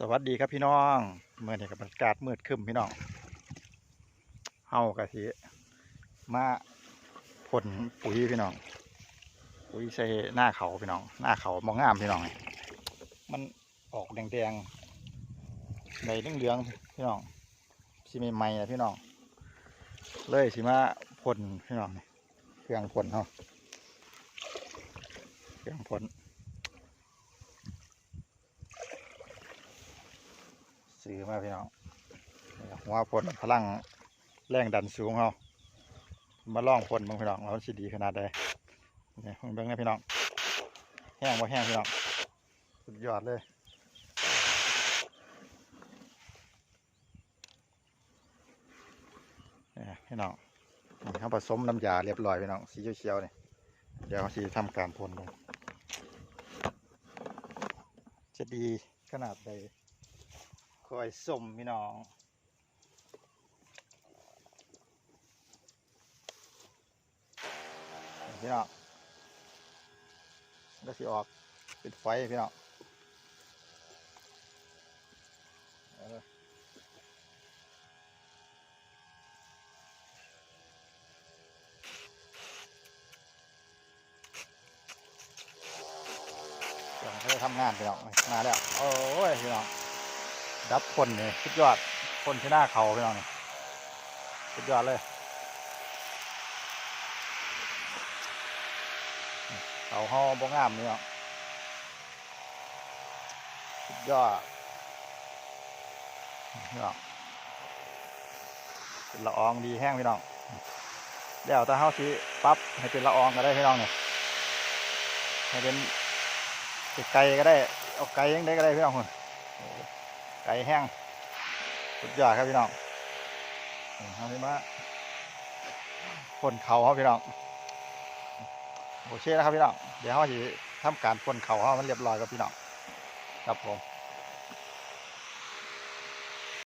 สวัสดีครับพี่น้องเมื่อนี้กับบรรยากาศมืดคึ้มพี่น้องเฮากะทิมาผลปุ๋ยพี่น้อง ปุ๋ยใส่หน้าเขาพี่น้อง หน้าเขามองงามพี่น้อง มันออกแดงๆในเหลืองๆพี่น้องสิใหม่ๆนะพี่น้อง เลยสิมาผลพี่น้องนี่เครื่องผลเฮาเครื่องผล ซื้อมาพี่น้องหัวพ่นพลังแรงดันสูงเขามาล่องพ่นบางพี่น้องว่าสิดีขนาดใดนี่เพิ่งเบิ่งนะพี่น้องแห้งบ่แห้งพี่น้องสุดยอดเลยนี่พี่น้องเขาผสมน้ำยาเรียบร้อยพี่น้องสีเขียวๆนี่เดี๋ยวเขาสิทำการพ่นลงจะดีขนาดใด คอยส้มพี่น้องพี่น้องก็สิออกปิดไฟพี่น้องออเดี๋ยวเขาจะทำงานพี่น้องมาแล้ว โอ้ยพี่น้อง ดับคนนี่สุดยอดคนที่หน้าเขาพี่น้องนี่สุดยอดเลยเขาห้องบ่งามนี่เนาะสุดยอดพี่น้องเป็นละอองดีแห้งพี่น้องเดี๋ยวถ้าเฮาสิปรับให้เป็นละอองก็ได้พี่น้องเนี่ยให้เป็นไกลก็ได้ เอาไกลยังได้ก็ได้พี่น้องคน ไก่แห้งสุดยอดครับพี่น้องทำให้มาพ่นเขาครับพี่น้องโอเคนะครับพี่น้องเดี๋ยวเขาจะทำการพ่นเขาให้มันเรียบร้อยครับพี่น้องครับผม